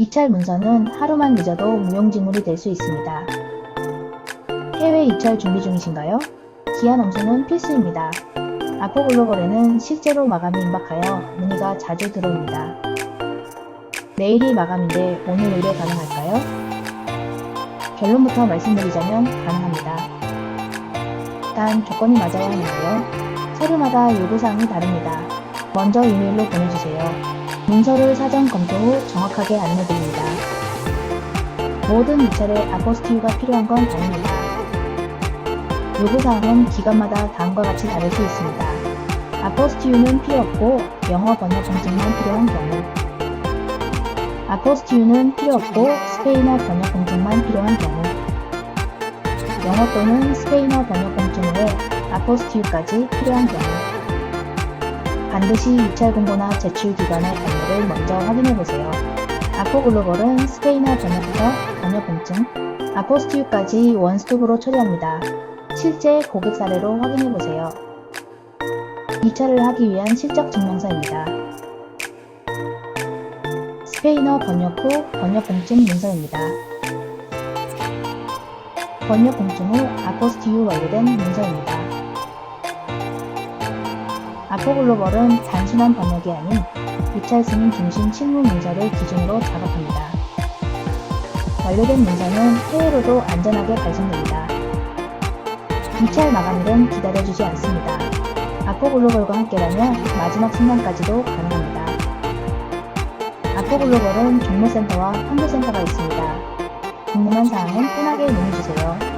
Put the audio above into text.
입찰 문서는 하루만 늦어도 무용지물이 될 수 있습니다. 해외 입찰 준비 중이신가요? 기한 엄수는 필수입니다. 아포 글로벌에는 실제로 마감이 임박하여 문의가 자주 들어옵니다. 내일이 마감인데 오늘 의뢰 가능할까요? 결론부터 말씀드리자면 가능합니다. 단 조건이 맞아야 하는데요. 서류마다 요구사항이 다릅니다. 먼저 이메일로 보내주세요. 문서를 사전 검토 후 정확하게 안내드립니다. 모든 입찰에 아포스티유가 필요한 건 아닙니다. 요구사항은 기관마다 다음과 같이 다를 수 있습니다. 아포스티유는 필요 없고 영어 번역 공증만 필요한 경우 아포스티유는 필요 없고 스페인어 번역 공증만 필요한 경우 영어 또는 스페인어 번역 공증 후에 아포스티유까지 필요한 경우 반드시 입찰 공고나 제출 기관의 안내를 먼저 확인해 보세요. 아포글로벌은 스페인어 번역부터 번역 공증, 아포스티유까지 원스톱으로 처리합니다. 실제 고객 사례로 확인해 보세요. 입찰을 하기 위한 실적 증명서입니다. 스페인어 번역 후 번역 공증 문서입니다. 번역 공증 후 아포스티유 완료된 문서입니다. 아포글로벌은 단순한 번역이 아닌 입찰 승인 중심 실무 문서를 기준으로 작업합니다. 완료된 문서는 해외로도 안전하게 발송됩니다. 입찰 마감일은 기다려주지 않습니다. 아포글로벌과 함께라면 마지막 순간까지도 가능합니다. 아포글로벌은 종로센터와 판교센터가 있습니다. 궁금한 사항은 편하게 문의주세요.